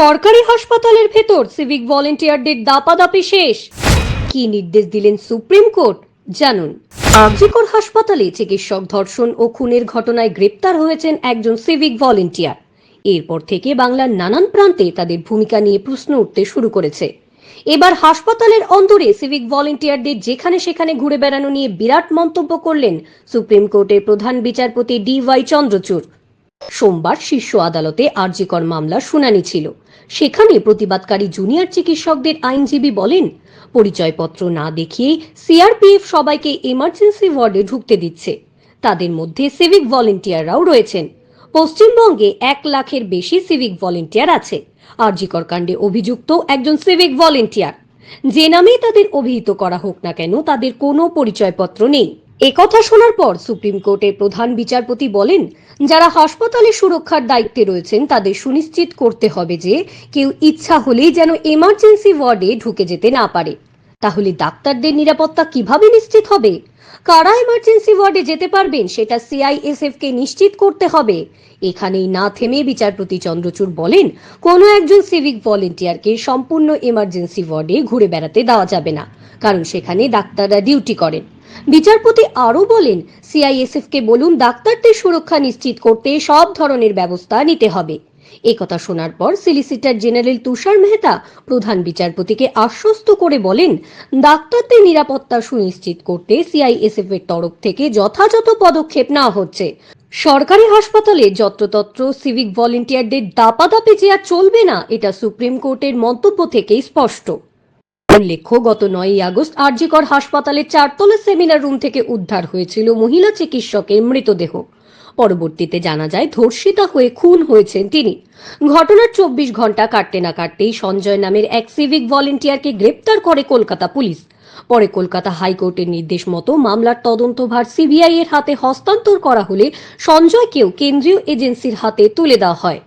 সরকারি হাসপাতালের ভেতর সিভিক ভলেন্টিয়ারদের দাপাদাপি শেষ। কি নির্দেশ দিলেন সুপ্রিম কোর্ট? জানুন। আরজিকর হাসপাতালে চিকিৎসক ধর্ষণ ও খুনের ঘটনায় গ্রেপ্তার হয়েছেন একজন সিভিক ভলেন্টিয়ার এরপর থেকে বাংলার নানান প্রান্তে তাদের ভূমিকা নিয়ে প্রশ্ন উঠতে শুরু করেছে। এবার হাসপাতালের অন্দরে সিভিক ভলেন্টিয়ারদের যেখানে সেখানে ঘুরে বেড়ানো নিয়ে বিরাট মন্তব্য করলেন সুপ্রিম কোর্টের প্রধান বিচারপতি ডি ওয়াই চন্দ্রচূড়। সোমবার শীর্ষ আদালতে আরজিকর মামলার শুনানি ছিল। সেখানে প্রতিবাদকারী জুনিয়র চিকিৎসকদের আইনজীবী বলেন, পরিচয়পত্র না দেখিয়ে সিআরপিএফ সবাইকে এমার্জেন্সি ওয়ার্ডে ঢুকতে দিচ্ছে। তাদের মধ্যে সিভিক ভলেন্টিয়াররাও রয়েছেন। পশ্চিমবঙ্গে এক লাখের বেশি সিভিক ভলেন্টিয়ার আছে। আরজিকর কাণ্ডে অভিযুক্ত একজন সিভিক ভলেন্টিয়ার। যে নামেই তাদের অভিহিত করা হোক না কেন, তাদের কোনো পরিচয়পত্র নেই। একথা শোনার পর সুপ্রিম কোর্টে প্রধান বিচারপতি বলেন, যারা হাসপাতালে সুরক্ষার দায়িত্বে রয়েছেন, তাদের সুনিশ্চিত করতে হবে যে কেউ ইচ্ছা হলেই যেন এমার্জেন্সি ওয়ার্ডে ঢুকে যেতে না পারে। তাহলে ডাক্তারদের নিরাপত্তা কীভাবে নিশ্চিত হবে? কারা এমার্জেন্সি ওয়ার্ডে যেতে পারবেন সেটা সিআইএসএফ কে নিশ্চিত করতে হবে। এখানেই না থেমে বিচারপতি চন্দ্রচূড় বলেন, কোনো একজন সিভিক ভলেন্টিয়ারকে সম্পূর্ণ এমার্জেন্সি ওয়ার্ডে ঘুরে বেড়াতে দেওয়া যাবে না, কারণ সেখানে ডাক্তাররা ডিউটি করেন। বিচারপতি আরও বলেন সিআইএসএফ কে বলুন, ডাক্তারদের সুরক্ষা নিশ্চিত করতে সব ধরনের ব্যবস্থা নিতে হবে। একথা শোনার পর সলিসিটর জেনারেল তুষার মেহতা প্রধান বিচারপতিকে আশ্বস্ত করে বলেন, ডাক্তারদের নিরাপত্তা সুনিশ্চিত করতে সিআইএসএফ এর তরফ থেকে যথাযথ পদক্ষেপ নেওয়া হচ্ছে। সরকারি হাসপাতালে যত্রতত্র সিভিক ভলেন্টিয়ারদের দাপাদাপি যে আর চলবে না, এটা সুপ্রিম কোর্টের মন্তব্য থেকেই স্পষ্ট। উল্লেখ্য, গত নয়ই আগস্ট আরজিকর হাসপাতালের চারতলা সেমিনার রুম থেকে উদ্ধার হয়েছিল মহিলা চিকিৎসকের মৃতদেহ। পরবর্তীতে জানা যায়, ধর্ষিতা হয়ে খুন হয়েছেন তিনি। ঘটনার চব্বিশ ঘণ্টা কাটতে না কাটতেই সঞ্জয় নামের এক সিভিক ভলেন্টিয়ারকে গ্রেপ্তার করে কলকাতা পুলিশ। পরে কলকাতা হাইকোর্টের নির্দেশ মতো মামলার তদন্তভার সিবিআই এর হাতে হস্তান্তর করা হলে সঞ্জয়কেও কেন্দ্রীয় এজেন্সির হাতে তুলে দেওয়া হয়।